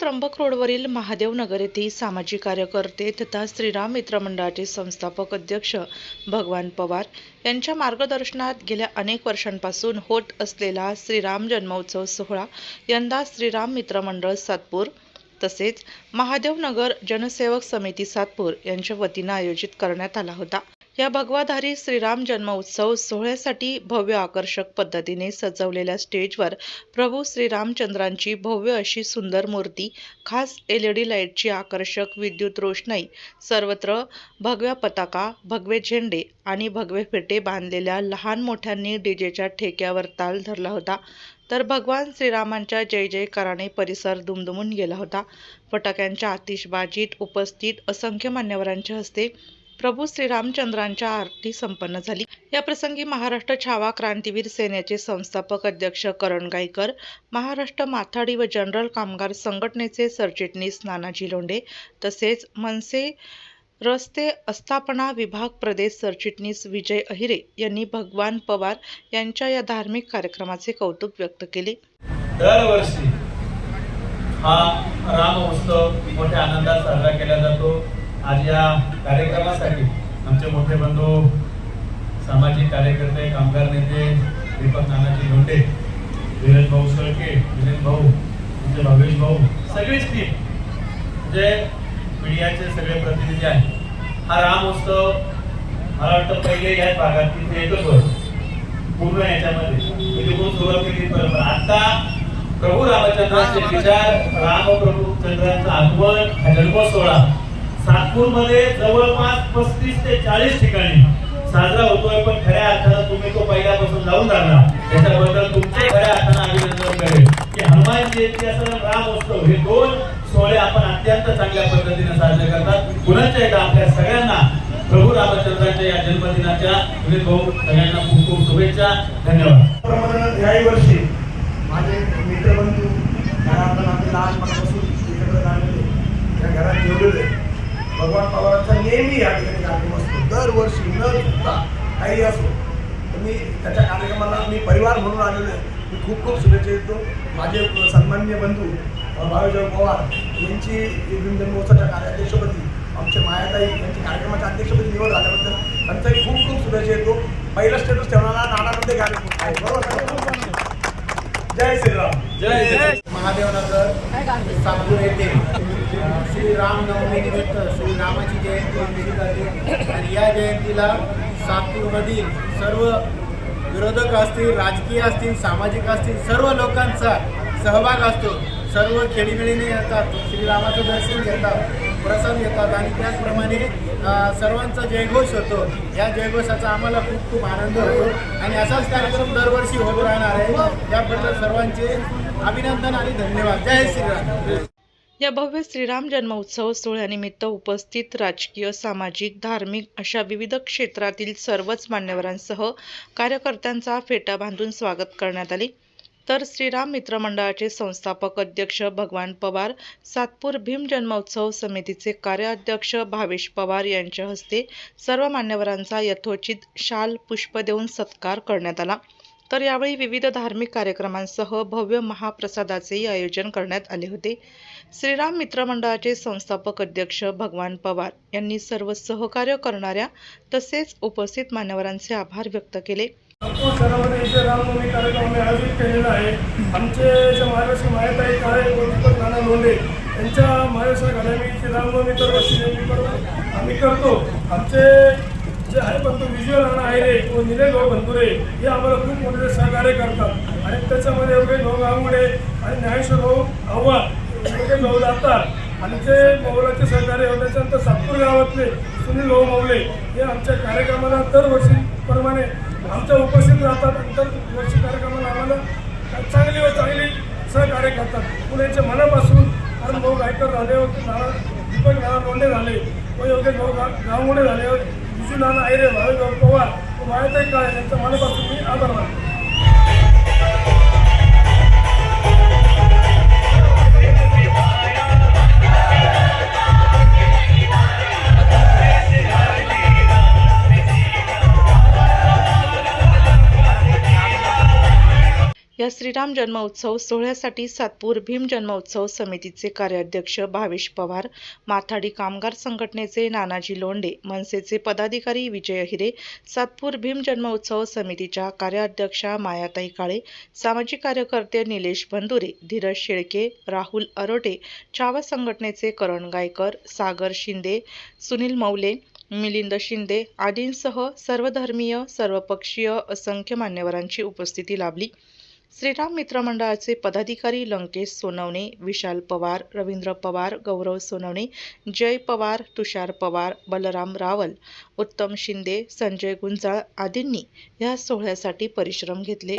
त्र्यंबक रोडवरील महादेव नगर येथे सामाजिक कार्यकर्ते तथा श्रीराम मित्र मंडळाचे संस्थापक अध्यक्ष भगवान पवार यांच्या मार्गदर्शनात गेल्या अनेक वर्षांपासून होत असलेला श्रीराम जन्मोत्सव सोहळा यंदा श्रीराम मित्र मंडळ सातपूर तसेच महादेव नगर जनसेवक समिती सातपूर यांच्या वतीनं आयोजित करण्यात आला होता. या भगवाधारी श्रीराम जन्मोत्सव सोहळ्यासाठी भव्य आकर्षक पद्धतीने सजवलेल्या स्टेजवर प्रभू श्रीरामचंद्रांची भव्य अशी सुंदर मूर्ती खास एल ई डी लाईटची आकर्षक विद्युत रोषणाई सर्वत्र भगव्या पताका भगवे झेंडे आणि भगवे फेटे बांधलेल्या लहान मोठ्यांनी डीजेच्या ठेक्यावर ताल धरला होता. तर भगवान श्रीरामांच्या जय जयकाराने परिसर दुमदुमून गेला होता. फटाक्यांच्या आतिषबाजीत उपस्थित असंख्य मान्यवरांच्या हस्ते प्रभू श्रीरामचंद्रांच्या आरती संपन्न झाली. या प्रसंगी महाराष्ट्र छावा क्रांतीवीर सेनेचे संस्थापक अध्यक्ष करण गायकर महाराष्ट्र माथाडी व जनरल कामगार संघटनेचे सरचिटणीस नानाजी लोंढे तसेच मनसे रस्ते आस्थापना विभाग प्रदेश सरचिटणीस विजय अहिरे यांनी भगवान पवार यांच्या या धार्मिक कार्यक्रमाचे कौतुक व्यक्त केले. दरवर्षी हा राम उत्सव मोठ्या आनंदात साजरा केला जातो. आज या कार्यक्रमासाठी आमचे मोठे बंधू सामाजिक कार्यकर्ते कामगार नेते दीपक नानाजी लोंढे धीरज भाऊ सळके विजय भाऊ आमचे भावेश भाऊ सगळीच टीम म्हणजे मीडियाचे सगळे प्रतिनिधी आहेत. हा राम उत्सव मला वाटतं पहिले याच भागात तिथे एकच होतं. पूर्ण याच्यामध्ये. म्हणजे कोण सुरुवात केली परंपरा आता प्रभू रामचंद्राचे विचार राम प्रभू चंद्रांचं आगमन हा जन्मोत्सवळा सातपूरमध्ये जवळपास पस्तीस ते चाळीस ठिकाणी साजरा होतोय पण खऱ्या अर्थानं तुम्ही तो पहिल्यापासून जाऊन राहणार. त्याच्याबद्दल तुमचे खऱ्या अर्थानं अभिनंदन करेल की हनुमान जयंती असं राम उत्सव हे दोन सोहळे आपण अत्यंत चांगल्या पद्धतीने साजरे करतात. पुन्हा एकदा आपल्या सगळ्यांना प्रभू रामचंद्रांच्या या जन्मदिनाच्या विविध भाऊ सगळ्यांना खूप खूप शुभेच्छा. धन्यवाद. याही वर्षी माझे मित्रबंधू घरात लहानपणापासून एकत्र राहिलेले घरात जेवलेले. भगवान पवारांचा नेहमी या ठिकाणी कार्यक्रम असतो. दरवर्षी न चुकता काही असो. तर मी त्याच्या कार्यक्रमाला मी परिवार म्हणून आलेलो आहे. मी खूप खूप शुभेच्छा देतो. माझे सन्मान्य बंधू भावेशराव पवार यांची जन्मोत्सवाच्या कार्याध्यक्षपदी आमचे मायाताई यांची कार्यक्रमाच्या अध्यक्षपदी निवड झाल्याबद्दल त्यांचाही खूप खूप शुभेच्छा देतो. पहिला स्टेटस ठेवणारा नानामध्ये कार्यक्रम आहे. बरोबर जय श्रीराम. जय जय महादेवनगर सातपूर येथे श्री श्रीरामाची जयंती केली जाते आणि या जयंतीला सातपूरमधील सर्व विरोधक असतील राजकीय असतील सामाजिक असतील सर्व लोकांचा सहभाग असतो. सर्व खेळीमेळीने येतात श्रीरामाचं दर्शन घेतात प्रसाद घेतात. आणि त्याचप्रमाणे सर्वांचा जयघोष होतो. या जयघोषाचा आम्हाला खूप खूप आनंद होतो. आणि असाच कार्यक्रम दरवर्षी होत राहणार आहे. त्याबद्दल सर्वांचे अभिनंदन आणि धन्यवाद. जय श्रीराम. या भव्य श्रीराम जन्मोत्सव सोहळ्यानिमित्त उपस्थित राजकीय सामाजिक धार्मिक अशा विविध क्षेत्रातील सर्वच मान्यवरांसह कार्यकर्त्यांचा फेटा बांधून स्वागत करण्यात आले. तर श्रीराम मित्र मंडळाचे संस्थापक अध्यक्ष भगवान पवार सातपूर भीम जन्मोत्सव समितीचे कार्याध्यक्ष भावेश पवार यांच्या हस्ते सर्व मान्यवरांचा यथोचित शाल पुष्प देऊन सत्कार करण्यात आला. तर यावेळी विविध धार्मिक कार्यक्रमांसह भव्य महाप्रसादाचेही आयोजन करण्यात आले होते. श्रीराम मित्र मंडळाचे संस्थापक अध्यक्ष भगवान पवार यांनी सर्व सहकार्य करणाऱ्या तसेच उपस्थित मान्यवरांचे आभार व्यक्त केले. नागपूर रामनवमी कार्यक्रम आयोजित केलेला आहे. आमचे जे महाराष्ट्र माहिती काळे व दीपक नाना लोंढे यांच्या महाराष्ट्र घराण्याची रामनवमी दरवर्षी नेहमी करतो आम्ही करतो. आमचे जे आहे बंधू विजय राण आहे रे. व निलेश भाऊ बंधुरे? हे आम्हाला खूप मोठे सहकार्य करतात. आणि त्याच्यामध्ये योगेश भाऊ गांगुडे आणि ज्ञानेश्वर भाऊ आव्हाड योगेश भाऊ जातात. आणि ते मौलाचे सहकार्य होते त्याच्यानंतर सातपूर गावातले सुनील भाऊ मौले हे आमच्या कार्यक्रमाला दरवर्षीप्रमाणे आमच्या उपस्थित राहतात. आणि दरवर्षी कार्यक्रमाला आम्हाला चांगली व चांगली सहकार्य करतात. पुण्याच्या मनापासून कारण भाऊ गायकर झाले होते. नाना दीपक नाना लोंढे झाले. व योगेश भाऊ गा गावमोडे झाले विजू नाना आयरे भावे पवार. व मायाताई काळे यांच्या मनापासून मी आभार मानतो. या श्रीराम जन्मोत्सव सोहळ्यासाठी सातपूर भीम जन्मोत्सव समितीचे कार्याध्यक्ष भावेश पवार माथाडी कामगार संघटनेचे नानाजी लोंडे मनसेचे पदाधिकारी विजय हिरे सातपूर भीम जन्मोत्सव समितीच्या कार्याध्यक्षा मायाताई काळे सामाजिक कार्यकर्ते निलेश बंदुरे धीरज शेळके राहुल अरोटे छावा संघटनेचे करण गायकर सागर शिंदे सुनील मौले मिलिंद शिंदे आदींसह सर्वधर्मीय सर्वपक्षीय असंख्य मान्यवरांची उपस्थिती लाभली. श्रीराम मित्र मंडळाचे पदाधिकारी लंकेश सोनवणे विशाल पवार रवींद्र पवार गौरव सोनवणे जय पवार तुषार पवार बलराम रावल उत्तम शिंदे संजय गुंजाळ आदींनी या सोहळ्यासाठी परिश्रम घेतले.